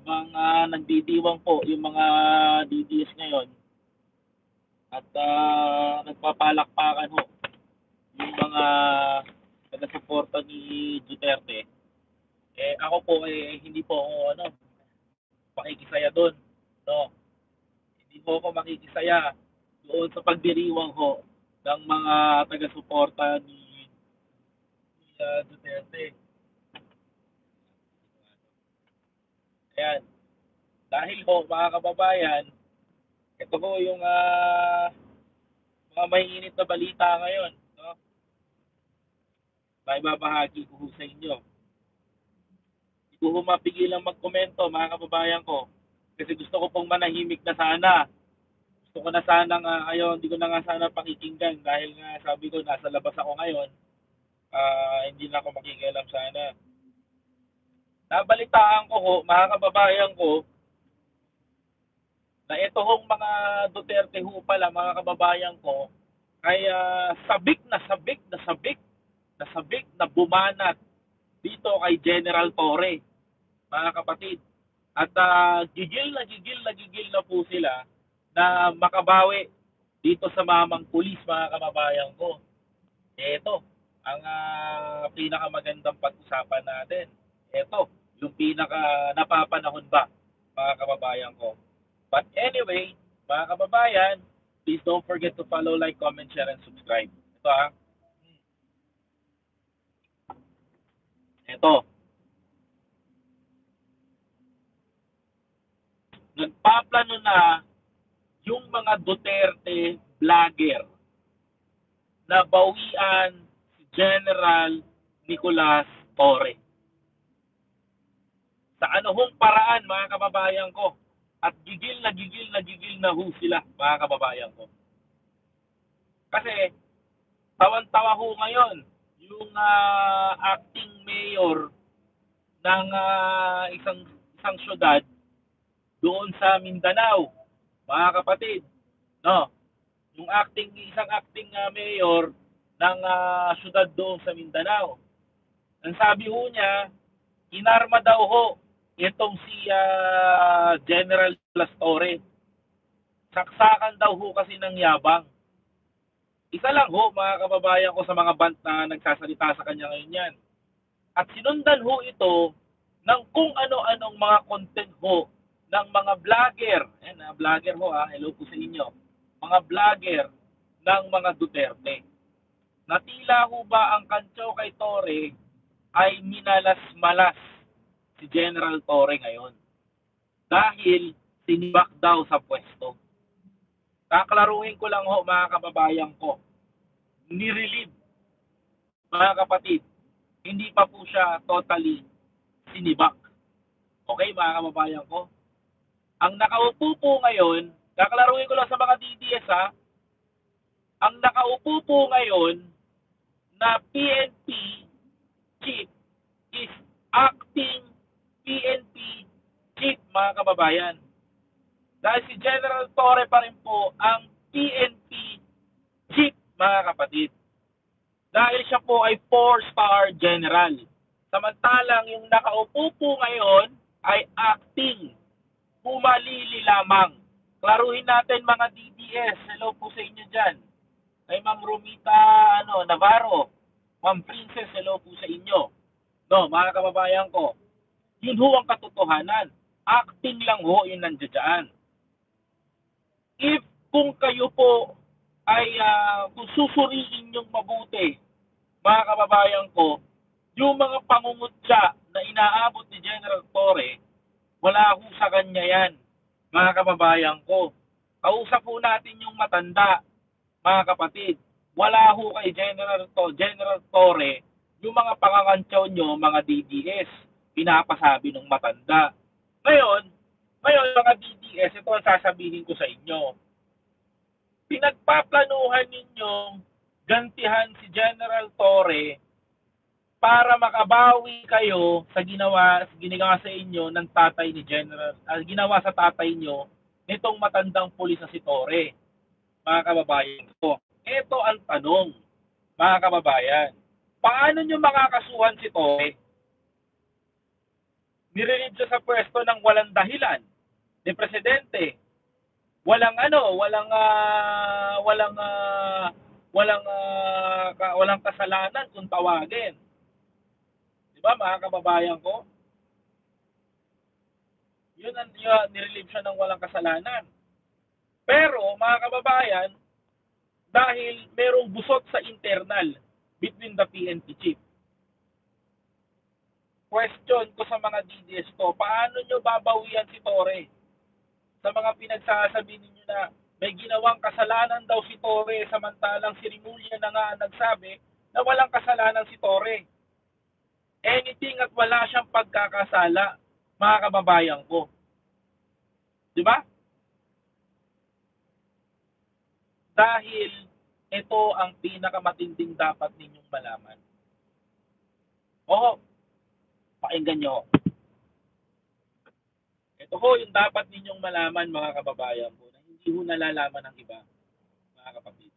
habang ah, nagdidiwang po yung mga DDS ngayon. At ah, nagpapalakpakan ho yung mga taga-suporta ni Duterte. Eh ako po eh hindi po ako ano pakikisaya doon no? Hindi po ako makikisaya doon sa pagdiriwang ho ng mga taga-suporta ni, ni ah, Duterte Ayan. Dahil ho, mga kababayan, ito ho yung ah, mga mainit na balita ngayon. No? May babahagi ko sa inyo. Hindi ko ho mapigilang magkomento, mga kababayan ko. Kasi gusto ko pong manahimik na sana. Gusto ko na sana nga ngayon, hindi ko na nga sana pakikinggan dahil nga sabi ko nasa labas ako ngayon. Ah, hindi na ako makikialam sana nabalitaan ko ho, mga kababayan ko, na ito hong mga Duterte ho pala, mga kababayan ko, ay ah, sabik na sabik na sabik na sabik na bumanat dito kay General Torre, mga kapatid. At ah, gigil na gigil na gigil na po sila na makabawi dito sa mamang pulis, mga kababayan ko. Ito, ang ah, pinakamagandang pag-usapan natin. Ito, yung pinaka napapanahon ba, mga kababayan ko. But anyway, mga kababayan, please don't forget to follow, like, comment, share, and subscribe. Ito ha. Ito. Nagpaplano na yung mga Duterte vlogger na bawian si General Nicolas Torre sa anong paraan mga kababayan ko at gigil na gigil na gigil na ho sila mga kababayan ko. Kasi tawan-tawa ho ngayon yung ah, acting mayor ng ah, isang isang syudad doon sa Mindanao, mga kapatid. No. Yung acting isang acting ah, mayor ng ah, syudad doon sa Mindanao. Ang sabi ho niya, inarma daw ho itong si ah, General Plastore. Saksakan daw ho kasi ng yabang. Isa lang ho mga kababayan ko sa mga band na nagsasalita sa kanya ngayon yan. At sinundan ho ito ng kung ano-anong mga content ho ng mga vlogger. Ayan, ah, vlogger ho ah, hello po sa inyo. Mga vlogger ng mga Duterte. Natila ho ba ang kantsaw kay Torre ay minalas-malas si General Torre ngayon. Dahil sinibak daw sa pwesto. Kaklaruhin ko lang ho mga kababayan ko. Nirelieve mga kapatid. Hindi pa po siya totally sinibak. Okay mga kababayan ko? Ang nakaupo po ngayon, kaklaruhin ko lang sa mga DDS ha, ang nakaupo po ngayon na PNP chief is acting PNP chief mga kababayan. Dahil si General Torre pa rin po ang PNP chief mga kapatid. Dahil siya po ay 4-star general. Samantalang yung nakaupo po ngayon ay acting. Pumalili lamang. Klaruhin natin mga DDS. Hello po sa inyo dyan. Kay Ma'am Romita ano, Navarro. Ma'am Princess, hello po sa inyo. No, mga kababayan ko. Yun ho ang katotohanan. Acting lang ho yung nandiyan if kung kayo po ay uh, kung susuriin yung mabuti, mga kababayan ko, yung mga pangungutya na inaabot ni General Torre, wala ho sa kanya yan, mga kababayan ko. Kausap po natin yung matanda, mga kapatid. Wala ho kay General, to, General Torre yung mga pangangantyaw nyo, mga DDS, pinapasabi ng matanda. Ngayon, ngayon, mga DDS, ito ang sasabihin ko sa inyo. Pinagpaplanuhan ninyong gantihan si General Torre para makabawi kayo sa ginawa ginawa sa inyo ng tatay ni General uh, ginawa sa tatay nyo nitong matandang pulis na si Torre mga kababayan ko ito ang tanong mga kababayan paano nyo makakasuhan si Torre nirelieve siya sa pwesto ng walang dahilan ni presidente. Walang ano, walang ah, walang ah, walang ah, ka- walang kasalanan kung tawagin. 'Di ba mga kababayan ko? Yun ang yun, nirelieve siya ng walang kasalanan. Pero mga kababayan, dahil merong busot sa internal between the PNP chief. Question ko sa mga DDS to, paano nyo babawian si Torre? Sa mga pinagsasabi ninyo na may ginawang kasalanan daw si Torre samantalang si Rimulya na nga nagsabi na walang kasalanan si Torre. Anything at wala siyang pagkakasala, mga kababayan ko. Di ba? Dahil ito ang pinakamatinding dapat ninyong malaman. Oo, pakinggan nyo. Ito ho yung dapat ninyong malaman mga kababayan ko na hindi ho nalalaman ng iba, mga kapatid.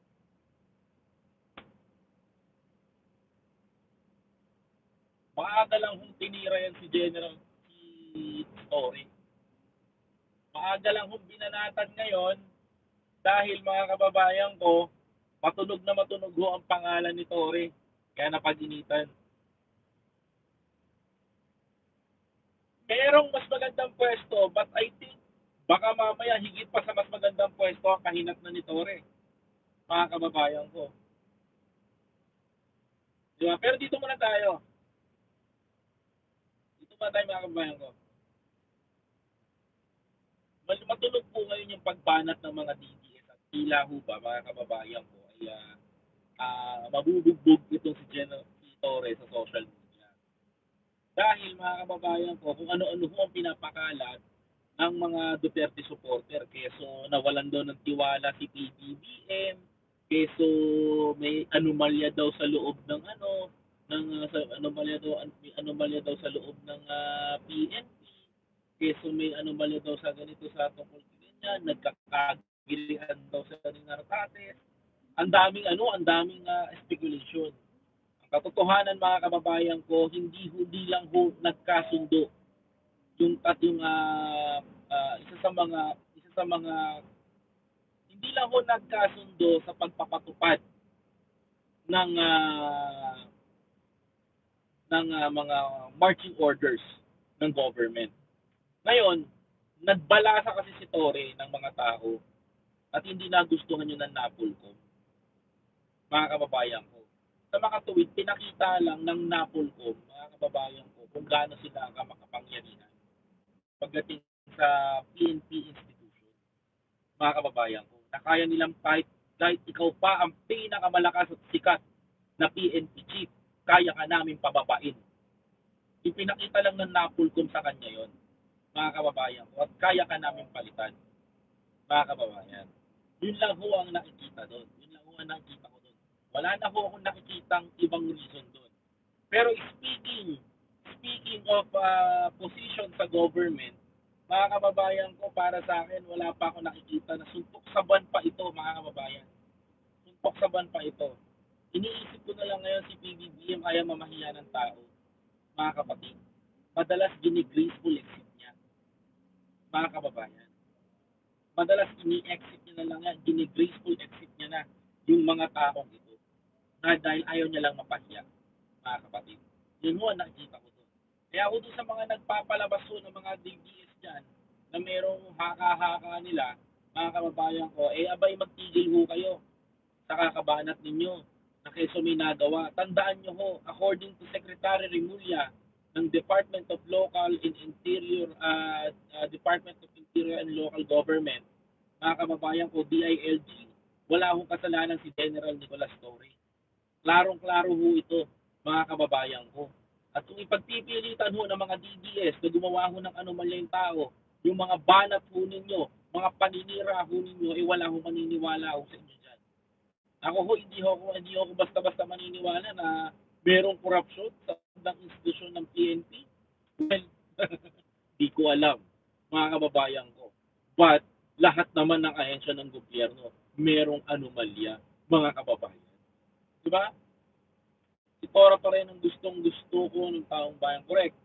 Maaga lang hong tinira yan si General si Story. Maaga lang hong binanatan ngayon dahil mga kababayan ko, matunog na matunog ho ang pangalan ni Torre. Kaya napaginitan. Merong mas magandang pwesto, but I think baka mamaya higit pa sa mas magandang pwesto ang kahinat na ni Torre. Mga kababayan ko. Di ba? Pero dito muna tayo. Dito muna tayo mga kababayan ko. Matunog po ngayon yung pagbanat ng mga DDS at tila ho ba mga kababayan ko ay ah, ah, mabubugbog itong si General si Torre sa social media. Dahil mga kababayan ko, kung ano-ano ho ang pinapakalat ng mga Duterte supporter, keso nawalan daw ng tiwala si PBBM, keso may anomalya daw sa loob ng ano, ng ah, sa anomalya daw may anomalya daw sa loob ng ah, PNP, keso may anomalya daw sa ganito sa tungkol ganyan, nagkakagilian daw sa narcotics, ang daming ano, ang daming ah, speculation. Katotohanan mga kababayan ko, hindi hindi lang ho nagkasundo yung at yung ah, ah, isa sa mga isa sa mga hindi lang ho nagkasundo sa pagpapatupad ng ah, ng ah, mga marching orders ng government. Ngayon, nagbalasa kasi si Torre ng mga tao at hindi nagustuhan yun ng Napolcom mga kababayan ko. Sa makatuwid, pinakita lang ng Napolcom, mga kababayan ko, kung gaano sila ang makapangyarihan pagdating sa PNP institution, mga kababayan ko, na kaya nilang kahit, kahit ikaw pa ang pinakamalakas at sikat na PNP chief, kaya ka namin pababain. Ipinakita lang ng Napolcom sa kanya yon mga kababayan ko, at kaya ka namin palitan, mga kababayan. Yun lang ho ang nakikita doon. Yun lang ho ang nakikita ko. Wala na ho akong nakikitang ibang reason doon. Pero speaking, speaking of uh, position sa government, mga kababayan ko, para sa akin, wala pa ako nakikita na suntok sa buwan pa ito, mga kababayan. Suntok sa buwan pa ito. Iniisip ko na lang ngayon si PBBM kaya mamahiya ng tao, mga kapatid. Madalas gini-graceful exit niya, mga kababayan. Madalas ini-exit niya na lang yan, gini-graceful exit niya na yung mga taong ito na dahil ayaw niya lang mapahiya, mga kapatid. Yun ang nakikita ko doon. Kaya ako sa mga nagpapalabas ho ng mga DBS dyan na merong haka-haka nila, mga kababayan ko, eh abay magtigil ho kayo sa kakabanat ninyo na keso may nagawa. Tandaan nyo ho, according to Secretary Remulla ng Department of Local and Interior, uh, uh, Department of Interior and Local Government, mga kababayan ko, DILG, wala hong kasalanan si General Nicolas Torre. Klarong-klaro ho ito, mga kababayan ko. At kung ipagpipilitan ho ng mga DDS na gumawa ho ng anomalya yung tao, yung mga banat ho ninyo, mga paninira ho ninyo, eh wala ho maniniwala ho sa inyo dyan. Ako ho, hindi ho hindi ho ako basta-basta maniniwala na merong korupsyon sa ng institusyon ng PNP. Well, di ko alam, mga kababayan ko. But, lahat naman ng ahensya ng gobyerno, merong anomalya, mga kababayan. Di ba? Si Tora pa rin ang gustong gusto ko ng taong bayan. Correct.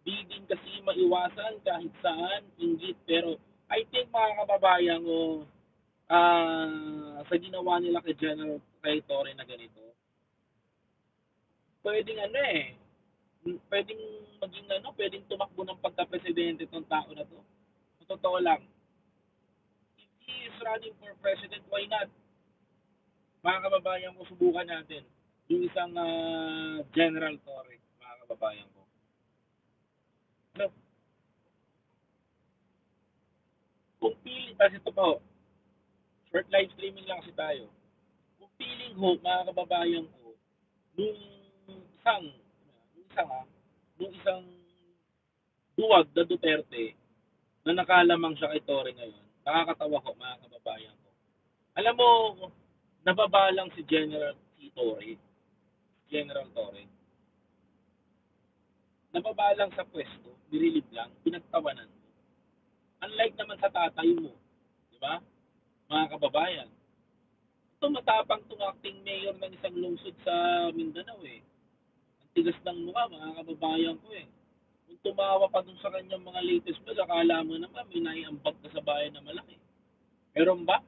di din kasi maiwasan kahit saan, inggit. Pero I think mga kababayan ko, ah sa ginawa nila kay General kay Torre na ganito, pwedeng ano eh, pwedeng maging ano, pwedeng tumakbo ng pagka-presidente itong tao na to. Totoo lang, if he is running for president, why not? Mga kababayan ko, subukan natin yung isang ah, General Torre, mga kababayan ko. Ano? Kung pili, kasi ito po, short live streaming lang kasi tayo. Kung piling ho, mga kababayan ko, nung isang, nung isang ah, nung isang duwag na Duterte na nakalamang siya kay Torre ngayon, nakakatawa ko mga kababayan ko. Alam mo, nababalang si General si Torre, General Torre. Nababalang sa pwesto, nirilib lang, pinagtawanan mo. Unlike naman sa tatay mo, di ba? Mga kababayan. Ito matapang itong acting mayor ng isang lungsod sa Mindanao eh. Ang tigas ng mukha, mga kababayan ko eh. Kung tumawa pa dun sa kanyang mga latest vlog, akala mo naman may naiambag ka sa bayan na malaki. Meron ba?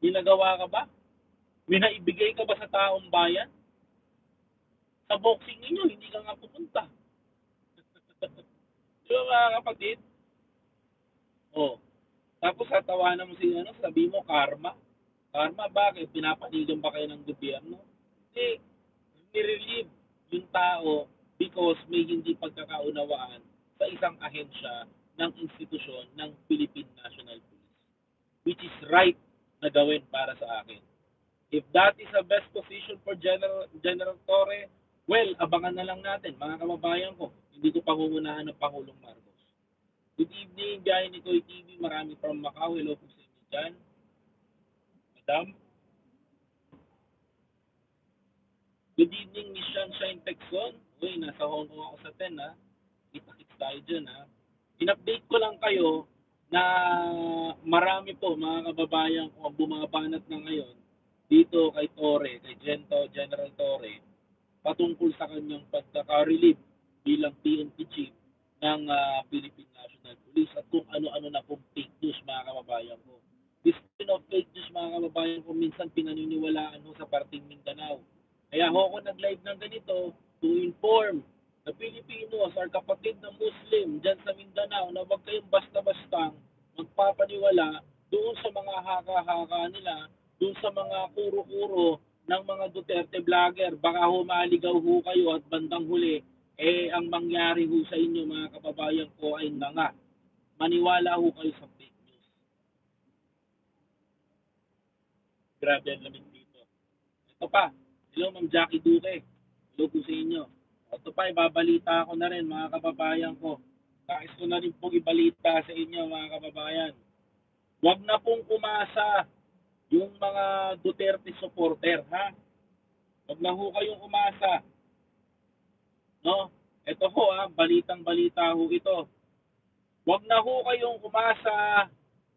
Ginagawa ka ba? May naibigay ka ba sa taong bayan? Sa boxing ninyo, hindi ka nga pupunta. Di ba mga kapatid? Oh. Tapos tatawanan mo si ano, sabi mo karma. Karma bakit? Pinapanigan ba kayo ng gobyerno? Hindi. Nirelieve yung tao because may hindi pagkakaunawaan sa isang ahensya ng institusyon ng Philippine National Police. Which is right na gawin para sa akin. If that is the best position for General General Torre, well, abangan na lang natin, mga kababayan ko. Hindi ko pangungunahan ng Pangulong Marcos. Good evening, biyahe ni Koy TV. Marami from Macau. Hello po sa inyo dyan. Madam. Good evening, Miss Sunshine Texon. Uy, nasa Hong Kong ako sa 10, ha. Kita-kits tayo dyan, ha. In-update ko lang kayo na marami po, mga kababayan ko, ang bumabanat na ngayon dito kay Torre, kay Gento, General Torre, patungkol sa kanyang pagkaka-relieve bilang PNP chief ng ah, Philippine National Police at kung ano-ano na pong fake news mga kababayan ko. This kind of fake news mga kababayan ko minsan pinaniniwalaan ho sa parting Mindanao. Kaya ho ako nag-live ng ganito to inform the Filipinos, our kapatid na Muslim dyan sa Mindanao na huwag kayong basta-bastang magpapaniwala doon sa mga haka-haka nila, doon sa mga kuro-kuro ng mga Duterte vlogger. Baka ho maaligaw ho kayo at bandang huli, eh ang mangyari ho sa inyo mga kababayan ko ay nga maniwala ho kayo sa fake news. Grabe ang lamig dito. Ito pa, hello Ma'am Jackie Duque. Hello po sa inyo. Ito pa, ibabalita ko na rin mga kababayan ko. Kais ko na rin pong ibalita sa inyo mga kababayan. Huwag na pong umasa yung mga Duterte supporter, ha? Huwag na ho kayong umasa. No? Ito ho, ha? balitang balita ho ito. Huwag na ho kayong umasa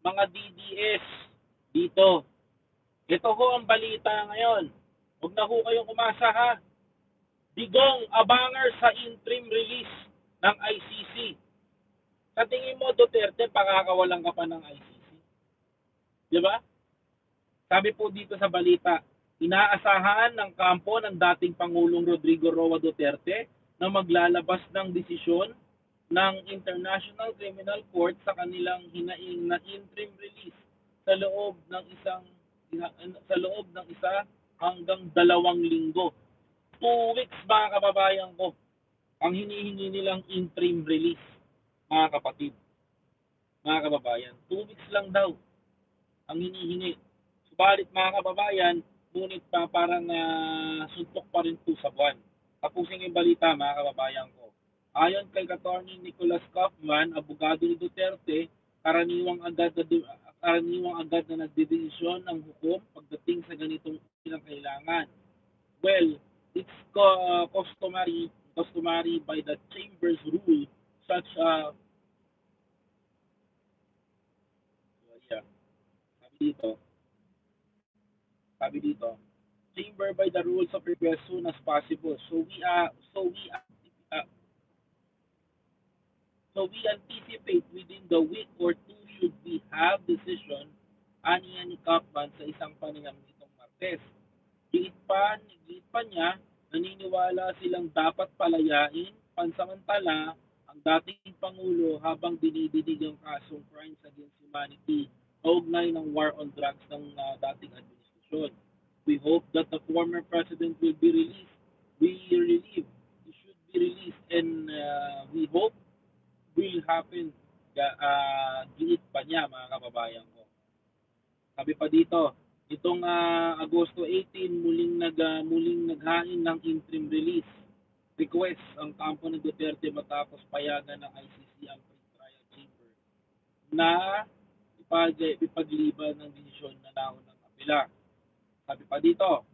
mga DDS dito. Ito ho ang balita ngayon. Huwag na ho kayong umasa ha. Digong abangar sa interim release ng ICC. Sa tingin mo, Duterte, pakakawalan ka pa ng ICC. Di ba? Sabi po dito sa balita, inaasahan ng kampo ng dating Pangulong Rodrigo Roa Duterte na maglalabas ng desisyon ng International Criminal Court sa kanilang hinaing na interim release sa loob ng isang sa loob ng isa hanggang dalawang linggo. Two weeks mga kababayan ko ang hinihingi nilang interim release mga kapatid. Mga kababayan, two weeks lang daw ang hinihingi. Subalit mga kababayan, ngunit pa parang uh, suntok pa rin po sa buwan. Tapusin yung balita mga kababayan ko. Ayon kay Attorney Nicholas Kaufman, abogado ni Duterte, karaniwang agad na karaniwang agad na nagdedesisyon ng hukom pagdating sa ganitong kinakailangan. Well, it's uh, customary customary by the chamber's rule such uh, yeah, sabi dito sabi dito chamber by the rules of request soon as possible so we are so we are uh, we anticipate within the week or two should we have decision aniya ni Kapman sa isang panayam nitong Martes. Giit pa, giit pa niya, naniniwala silang dapat palayain pansamantala ang dating Pangulo habang dinidinig ang kasong crimes against humanity kaugnay ng war on drugs ng uh, dating administrasyon. We hope that the former president will be released. We relieve. He should be released and uh, we hope will happen uh, giit pa niya mga kababayan ko. Sabi pa dito, itong uh, Agosto 18 muling nag uh, muling naghain ng interim release request ang kampo ng Duterte matapos payagan ng ICC ang pre-trial chamber na ipag ipagliban ng desisyon na naon ng kapila. Sabi pa dito,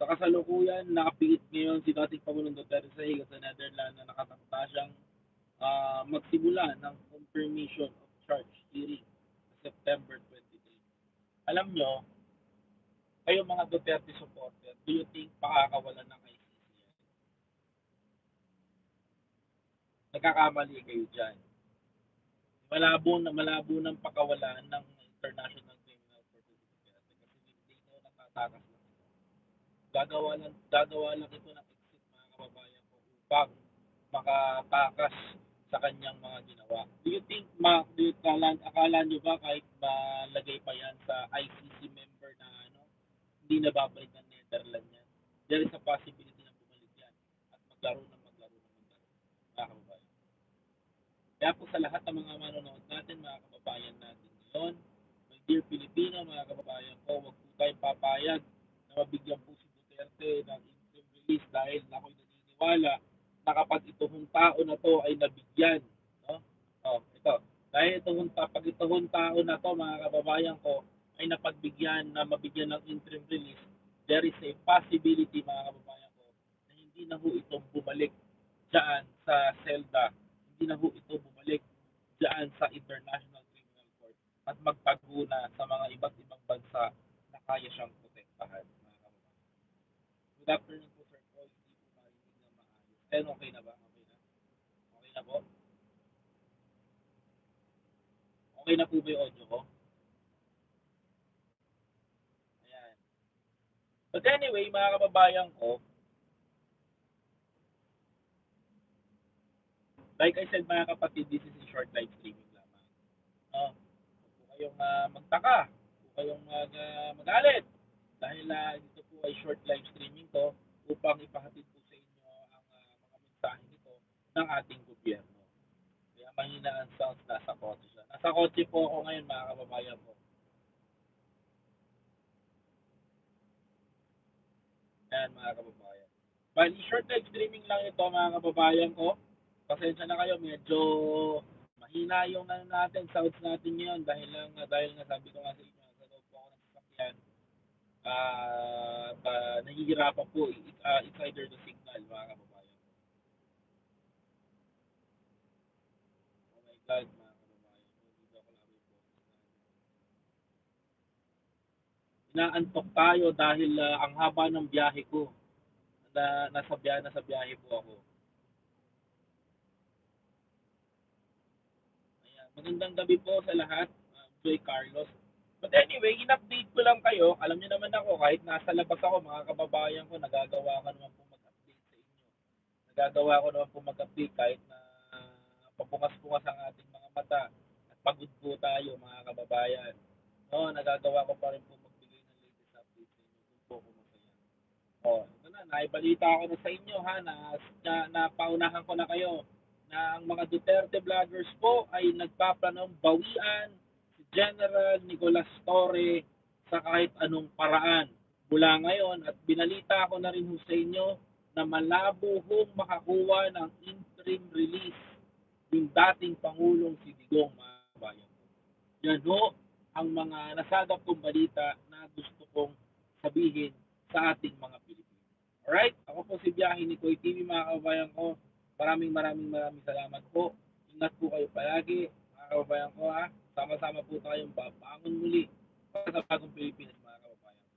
sa kasalukuyan, nakapiit ngayon si dating Pangulong Duterte sa higa sa Netherlands na nakatakta siyang uh, magsimula ng confirmation of charge hearing sa September 23. Alam nyo, kayo mga Duterte supporter, do you think pakakawalan ng ICC? Nagkakamali kayo dyan. Malabo na malabo ng pakawalan ng International Criminal Court of Duterte kasi hindi ito. Gagawa lang, gagawa lang ito ng exit mga kababayan ko upang makatakas sa kanyang mga ginawa. Do you think, ma, do you, akala, akala nyo ba kahit malagay pa yan sa ICC member na ano, hindi na ng Netherlands yan? There is a possibility na bumalik yan at maglaro na maglaro na maglaro. Mga kababayan. Kaya po sa lahat ng mga manonood natin, mga kababayan natin ngayon, my dear Pilipino, mga kababayan ko, huwag po tayong papayag na mabigyan po si Duterte ng interim release dahil ako'y naniniwala na kapag itong tao na to ay nabigyan, no? Oh, ito. Dahil itong pag itong tao na to, mga kababayan ko, ay napagbigyan na mabigyan ng interim release, there is a possibility, mga kababayan ko, na hindi na ho itong bumalik dyan sa selda, hindi na ho ito bumalik dyan sa International Criminal Court at magpaguna sa mga iba't ibang bansa kaya siyang protektahan. Good afternoon po, Sir Paul. Hindi po marinig na maayos. Then, okay na ba? Okay na? Okay na po? Okay na po ba yung audio ko? Ayan. But anyway, mga kababayan ko, like I said mga kapatid, this is a short live streaming lamang. No? Huwag po kayong uh, magtaka. Po kayong mag, uh, magalit. Dahil uh, ito po ay short live streaming to upang ipahatid po sa inyo ang uh, mga mensahe nito ng ating gobyerno. Kaya mahina ang sound nasa kotse siya. Nasa kotse po ako ngayon mga kababayan ko. Ayan mga kababayan. Bali, short live streaming lang ito mga kababayan ko. Pasensya na kayo, medyo mahina yung ano natin, sounds natin ngayon dahil lang dahil nga sabi ko nga sa inyo, sa loob po ako sasakyan, uh, uh, nahihirapan po, uh, it's either the signal mga kababayan. Oh my God, mga kababayan. Dito ako lang yung boses na. Inaantok tayo dahil uh, ang haba ng biyahe ko. Na, nasa biyahe, nasa biyahe po ako. Ayan. Magandang gabi po sa lahat. Uh, Joy Carlos. But anyway, in-update ko lang kayo. Alam niyo naman ako, kahit nasa labas ako, mga kababayan ko, nagagawa ko naman po mag-update sa inyo. Nagagawa ko naman po mag-update kahit na papungas-pungas ang ating mga mata. At pagod po tayo, mga kababayan. No, nagagawa ko pa rin po magbigay ng latest update sa inyo. Kung po ko masaya. O, ito na, naibalita ko na sa inyo ha, na, na, na paunahan ko na kayo na ang mga Duterte vloggers po ay nagpaplanong bawian General Nicolas Torre sa kahit anong paraan. Mula ngayon at binalita ko na rin ho sa inyo na malabo hong makakuha ng interim release yung dating Pangulong si Digong mga kabayan. Yan ho ang mga nasagap kong balita na gusto kong sabihin sa ating mga Pilipino. Alright? Ako po si Biyahe ni Koy TV mga kabayan ko. Maraming maraming maraming salamat po. Ingat po kayo palagi mga kababayan ko ha. Sama-sama po tayong babangon muli para sa bagong Pilipinas, mga kababayan.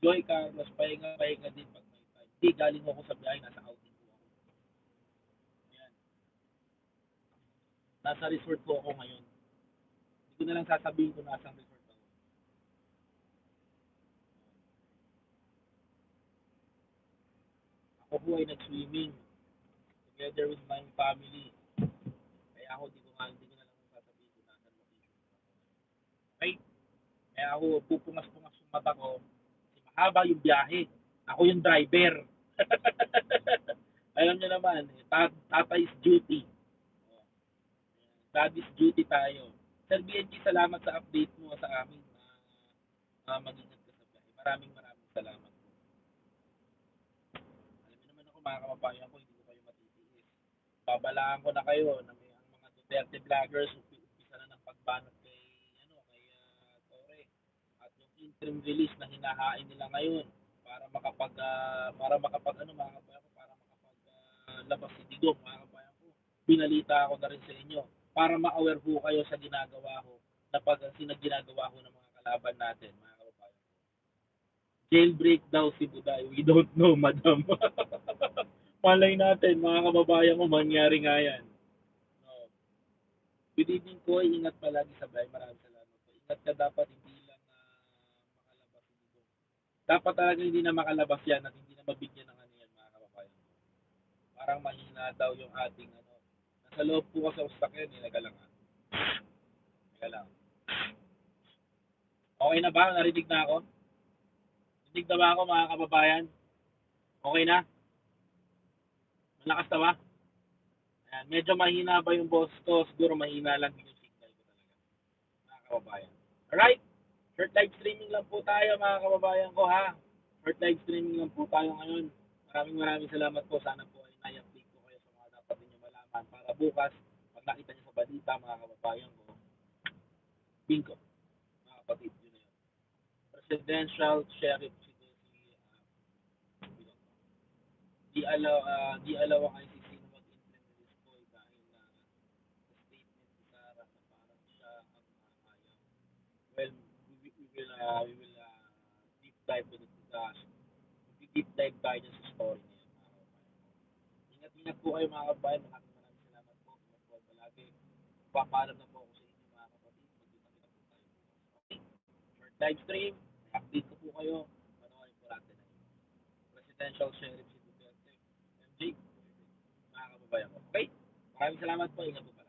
Joy Carlos, pahinga, pahinga din pag may time. Hindi, galing ako sa biyahe, nasa outing po ako. Ayan. Nasa resort po ako ngayon. Hindi ko na lang sasabihin kung nasang resort. Ako po ay nag-swimming together with my family. Kaya ako, di ko nga, hindi ko na lang sasabihin kung nasang location ako. Okay? Kaya ako, pupungas-pungas yung mata ko. Mahaba yung biyahe. Ako yung driver. Alam niyo naman, eh, tat tatay's duty. Daddy's duty tayo. Sir BNG, salamat sa update mo sa amin na uh, mag-ingat ka sa biyahe. Maraming maraming salamat. Alam naman ako, mga kababayan ko, hindi ko kayo matitiis. Babalaan ko na kayo na may mga Duterte vloggers, umpisa na ng pagbanat kay, ano, kay uh, Tore. Interim release na hinahain nila ngayon para makapag, ah, para makapag, ano, mga kababayan ko, para makapag ah, labas si Digong, mga kababayan ko. Binalita ako na rin sa inyo para ma-aware po kayo sa ginagawa ko na pag ginagawa ko ng mga kalaban natin, mga kababayan ko. Jailbreak daw si Buday. We don't know, madam. Malay natin, mga kababayan ko, mangyari nga yan. No. Good evening po, ingat palagi sa bahay. Maraming salamat po. Ingat ka dapat, hindi Dapat talaga hindi na makalabas yan at hindi na mabigyan ng ano yan, mga kababayan. Parang mahina daw yung ating ano. Nasa loob po kasi sa sakyan, nilaga lang. ah. Teka lang. Okay na ba? Narinig na ako? Narinig na ba ako mga kababayan? Okay na? Malakas na ba? Ayan, medyo mahina ba yung boss ko? Siguro mahina lang yung signal ko talaga. Mga kababayan. Alright? Short live streaming lang po tayo mga kababayan ko ha. Short live streaming lang po tayo ngayon. Maraming maraming salamat po. Sana po ay nai-update ko kayo sa mga dapat ninyo malaman para bukas, pag nakita niyo sa balita mga kababayan ko, bingo. Mga kapatid, yun na yun. Presidential Sheriff si uh, di alaw ah, di alaw ang ICC na mag-implement this boy dahil na sa statement ni Sarah na parang siya ang uh, ayaw. Well, we, we, we will uh, we will uh, deep dive with it uh, deep dive tayo dun sa story niya. Ingat-ingat po kayo mga kababayan. Maraming maraming salamat po. Po palagi. Papaalam na po ako sa inyo mga kapatid. Magkita-kita po tayo? Short live stream. Update ko po kayo. Panoorin po natin na yun. Presidential Sheriff si Duterte. MJ. Mga kababayan ko. Okay? Maraming salamat po. Ingat po.